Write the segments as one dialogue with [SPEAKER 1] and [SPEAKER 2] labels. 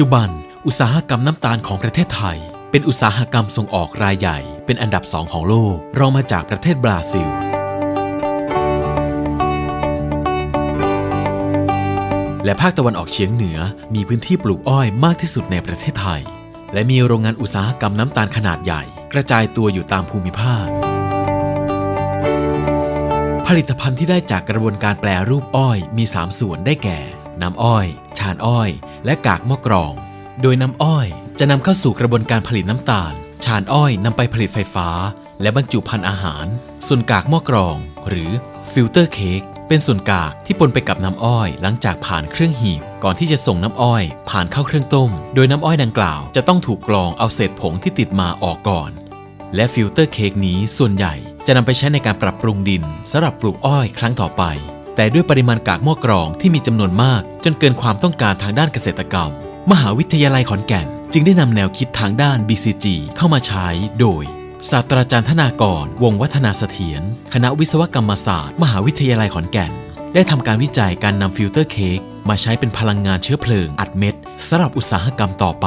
[SPEAKER 1] จุบัน อุตสาหกรรมน้ำตาลของประเทศไทย เป็นอุตสาหกรรมส่งออกรายใหญ่ เป็นอันดับสองของโลก รองมาจากประเทศบราซิล และภาคตะวันออกเฉียงเหนือมีพื้นที่ปลูกอ้อยมากที่สุดในประเทศไทย และมีโรงงานอุตสาหกรรมน้ำตาลขนาดใหญ่ กระจายตัวอยู่ตามภูมิภาค ผลิตภัณฑ์ที่ได้จากกระบวนการแปลรูปอ้อยมี 3 ส่วนได้แก่ น้ำอ้อย ชานอ้อย และกากหม้อกรอง โดยน้ำอ้อยจะนำเข้าสู่กระบวนการผลิตน้ำตาล ชานอ้อยนำไปผลิตไฟฟ้า และบรรจุภัณฑ์อาหาร ส่วนกากหม้อกรอง หรือฟิลเตอร์เค้กเป็นส่วนกากที่ปนไปกับน้ำอ้อยหลังจากผ่านเครื่องหีบ ก่อนที่จะส่งน้ำอ้อย ผ่านเข้าเครื่องต้ม โดยน้ำอ้อยดังกล่าวจะต้องถูกกรองเอาเศษผงที่ติดมาออกก่อน และฟิลเตอร์เค้กนี้ส่วนใหญ่จะนำไปใช้ในการปรับปรุงดินสำหรับปลูกอ้อยครั้งต่อไป แต่ด้วยปริมาณกากหม้อกรองที่มีจำนวนมาก จนเกินความต้องการทางด้านเกษตรกรรม มหาวิทยาลัยขอนแก่น จึงได้นำแนวคิดทางด้าน BCG เข้ามาใช้โดยศาสตราจารย์ธนากร วงวัฒนาเสถียรคณะวิศวกรรมศาสตร์ มหาวิทยาลัยขอนแก่น ได้ทำการวิจัยการนำฟิลเตอร์เค้กมาใช้เป็นพลังงานเชื้อเพลิง อัดเม็ดสำหรับอุตสาหกรรมต่อไป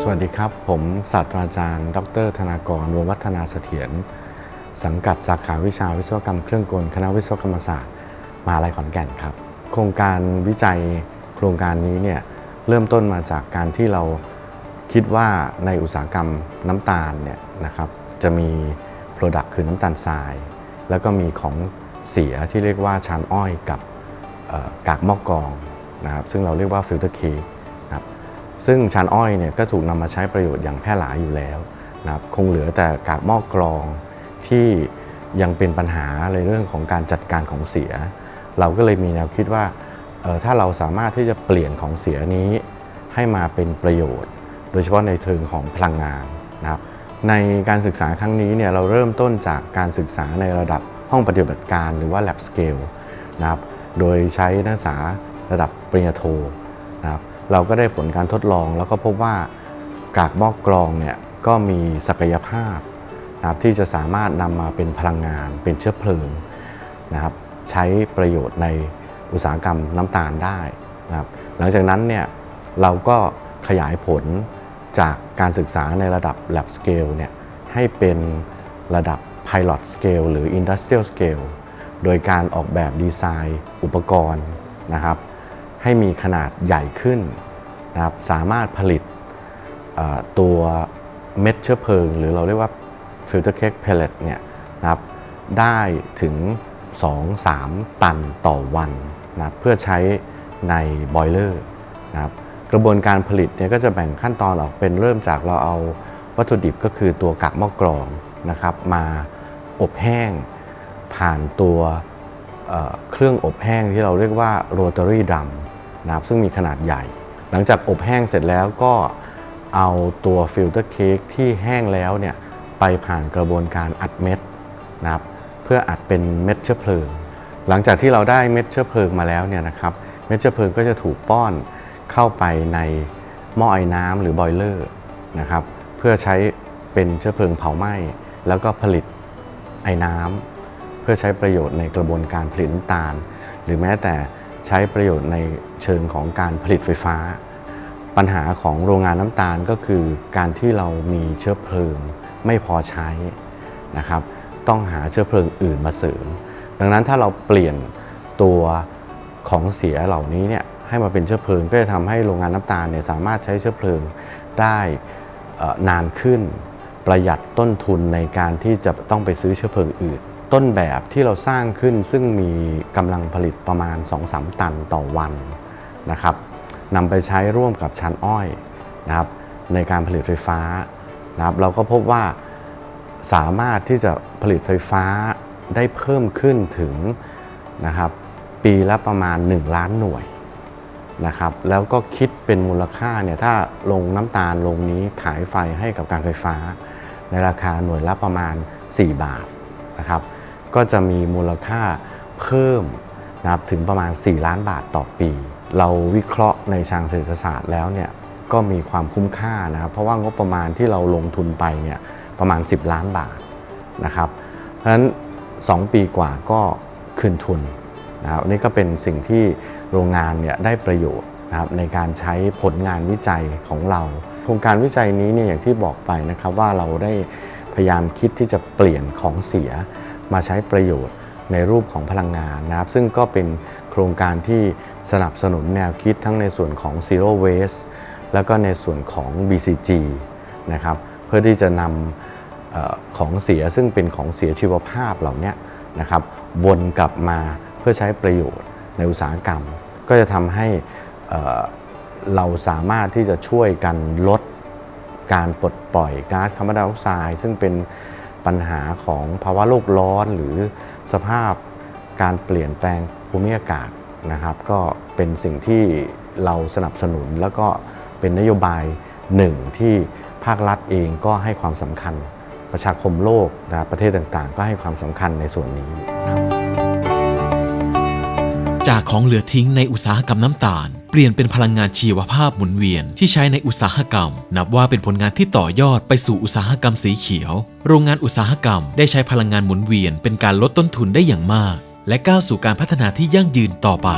[SPEAKER 2] สวัสดีครับ ผมศาสตราจารย์ ดร ธนากร วงวัฒนาเสถียร สังกัดสาขาวิชาวิศวกรรมเครื่องกล คณะวิศวกรรมศาสตร์มหาลัยขอนแก่นครับ โครงการวิจัยโครงการนี้เนี่ยเริ่มต้นมาจากการที่เราคิดว่าในอุตสาหกรรมน้ำตาลเนี่ยนะครับจะมี Product คือน้ำตาลทราย แล้วก็มีของเสียที่เรียกว่าชานอ้อยกับกากหม้อกรองนะครับซึ่งเราเรียกว่าฟิลเตอร์เค้กนะครับซึ่งชานอ้อยเนี่ยก็ถูกนำมาใช้ประโยชน์อย่างแพร่หลายอยู่แล้วนะครับคงเหลือแต่กากหม้อกรอง ที่ยังเป็นปัญหาในเรื่องของการจัดการของเสีย เราก็เลยมีแนวคิดว่าถ้าเราสามารถที่จะเปลี่ยนของเสียนี้ให้มาเป็นประโยชน์ โดยเฉพาะในเชิงของพลังงานนะครับในการศึกษาครั้งนี้เนี่ยเราเริ่มต้นจากการศึกษาในระดับห้องปฏิบัติการหรือว่า lab scale นะครับโดยใช้นักศึกษาระดับปริญญาโทนะครับเราก็ได้ผลการทดลองแล้วก็พบว่ากากหม้อกรองเนี่ยก็มีศักยภาพ นะครับที่จะสามารถนำมาเป็นพลังงานเป็นเชื้อเพลิงนะครับใช้ประโยชน์ในอุตสาหกรรมน้ำตาลได้นะครับหลังจากนั้นเนี่ยเราก็ขยายผลจากการศึกษาในระดับ lab scale เนี่ยให้เป็นระดับ pilot scale หรือ industrial scale โดยการออกแบบดีไซน์อุปกรณ์นะครับ ให้มีขนาดใหญ่ขึ้นนะครับสามารถผลิตตัวเม็ดเชื้อเพลิง หรือเราเรียกว่า filter cake pellet เนี่ยนะครับได้ถึง 2-3 ตันต่อวันนะเพื่อใช้ในบอยเลอร์นะครับกระบวนการผลิตเนี่ยก็จะแบ่งขั้นตอนออกเป็นเริ่มจากเราเอาวัตถุดิบก็คือตัวกากหม้อกรองนะครับมาอบแห้ง ผ่านตัวเเครื่องอบแห้งที่เราเรียกว่าโรต a รี่ด u มนะครับซึ่งมีขนาดใหญ่ หลังจากอบแห้งเสร็จแล้วก็เอาตัวฟิลเตอร์เค้กที่แห้งแล้วเนี่ย ไปผ่านกระบวนการอัดเม็ดนะครับเพื่ออัดเป็นเม็ดเชื้อเพลิง หลังจากที่เราได้เม็ดเชื้อเพลิงมาแล้วเนี่ยนะครับเม็ดเชื้อเพลิงก็จะถูกป้อนเข้าไปในหม้อไอ้น้ำหรือบอยเลอร์นะครับเพื่อใช้เป็นเชื้อเพลิงเผาไหม้ แล้วก็ผลิตไอ้น้ำเพื่อใช้ประโยชน์ในกระบวนการผลิตน้ำตาล หรือแม้แต่ใช้ประโยชน์ในเชิงของการผลิตไฟฟ้า ปัญหาของโรงงานน้ำตาลก็คือการที่เรามีเชื้อเพลิง ไม่พอใช้นะครับ ต้องหาเชื้อเพลิงอื่นมาเสริม ดังนั้นถ้าเราเปลี่ยนตัวของเสียเหล่านี้เนี่ยให้มาเป็นเชื้อเพลิงก็จะทำให้โรงงานน้ำตาลเนี่ยสามารถใช้เชื้อเพลิงได้นานขึ้น ประหยัดต้นทุนในการที่จะต้องไปซื้อเชื้อเพลิงอื่น ต้นแบบที่เราสร้างขึ้นซึ่งมีกำลังผลิตประมาณ 2-3 ตันต่อวันนะครับนำไปใช้ร่วมกับชั้นอ้อยนะครับในการผลิตไฟฟ้า นะครับเราก็พบว่าสามารถที่จะผลิตไฟฟ้าได้เพิ่มขึ้นถึงนะครับปีละประมาณ 1 ล้านหน่วยนะครับแล้วก็คิดเป็นมูลค่าเนี่ยถ้าลงน้ำตาลลงนี้ขายไฟให้กับการไฟฟ้า ในราคาหน่วยละประมาณ 4 บาทนะครับก็จะมีมูลค่าเพิ่มนะครับถึงประมาณ 4 ล้านบาทต่อปี เราวิเคราะห์ในทางเศรษฐศาสตร์แล้วเนี่ย ก็มีความคุ้มค่านะครับ เพราะว่างบประมาณที่เราลงทุนไปเนี่ยประมาณ 10 ล้านบาทนะครับ เพราะฉะนั้น 2 ปีกว่าก็คืนทุนนะครับนี่ก็เป็นสิ่งที่โรงงานเนี่ยได้ประโยชน์นะครับในการใช้ผลงานวิจัยของเรา โครงการวิจัยนี้เนี่ยอย่างที่บอกไปนะครับว่าเราได้พยายามคิดที่จะเปลี่ยนของเสีย มาใช้ประโยชน์ในรูปของพลังงานนะครับ ซึ่งก็เป็นโครงการที่สนับสนุนแนวคิดทั้งในส่วนของ zero waste แล้วก็ในส่วนของ BCG นะครับเพื่อที่จะนำออของเสียซึ่งเป็นของเสียชีวภาพเหล่านี้นะครับวนกลับมาเพื่อใช้ประโยชน์ในอุตสาหกรรม ก็จะทำให้เอ่อเราสามารถที่จะช่วยกันลดการปลดปล่อยก๊าซคาร์บอนไดออกไซด์ซึ่งเป็นปัญหาของภาวะโลกร้อนหรือสภาพการเปลี่ยนแปลงภูมิอากาศนะครับ ก็เป็นสิ่งที่เราสนับสนุนแล้วก็ เป็นนโยบายหนึ่งที่ภาครัฐเองก็ให้ความสำคัญ ประชาคมโลกนะประเทศต่างๆ ก็ให้ความสำคัญในส่วนนี้ครับ
[SPEAKER 1] จากของเหลือทิ้งในอุตสาหกรรมน้ำตาล เปลี่ยนเป็นพลังงานชีวภาพหมุนเวียนที่ใช้ในอุตสาหกรรม นับว่าเป็นผลงานที่ต่อยอดไปสู่อุตสาหกรรมสีเขียว โรงงานอุตสาหกรรมได้ใช้พลังงานหมุนเวียนเป็นการลดต้นทุนได้อย่างมาก และก้าวสู่การพัฒนาที่ยั่งยืนต่อไป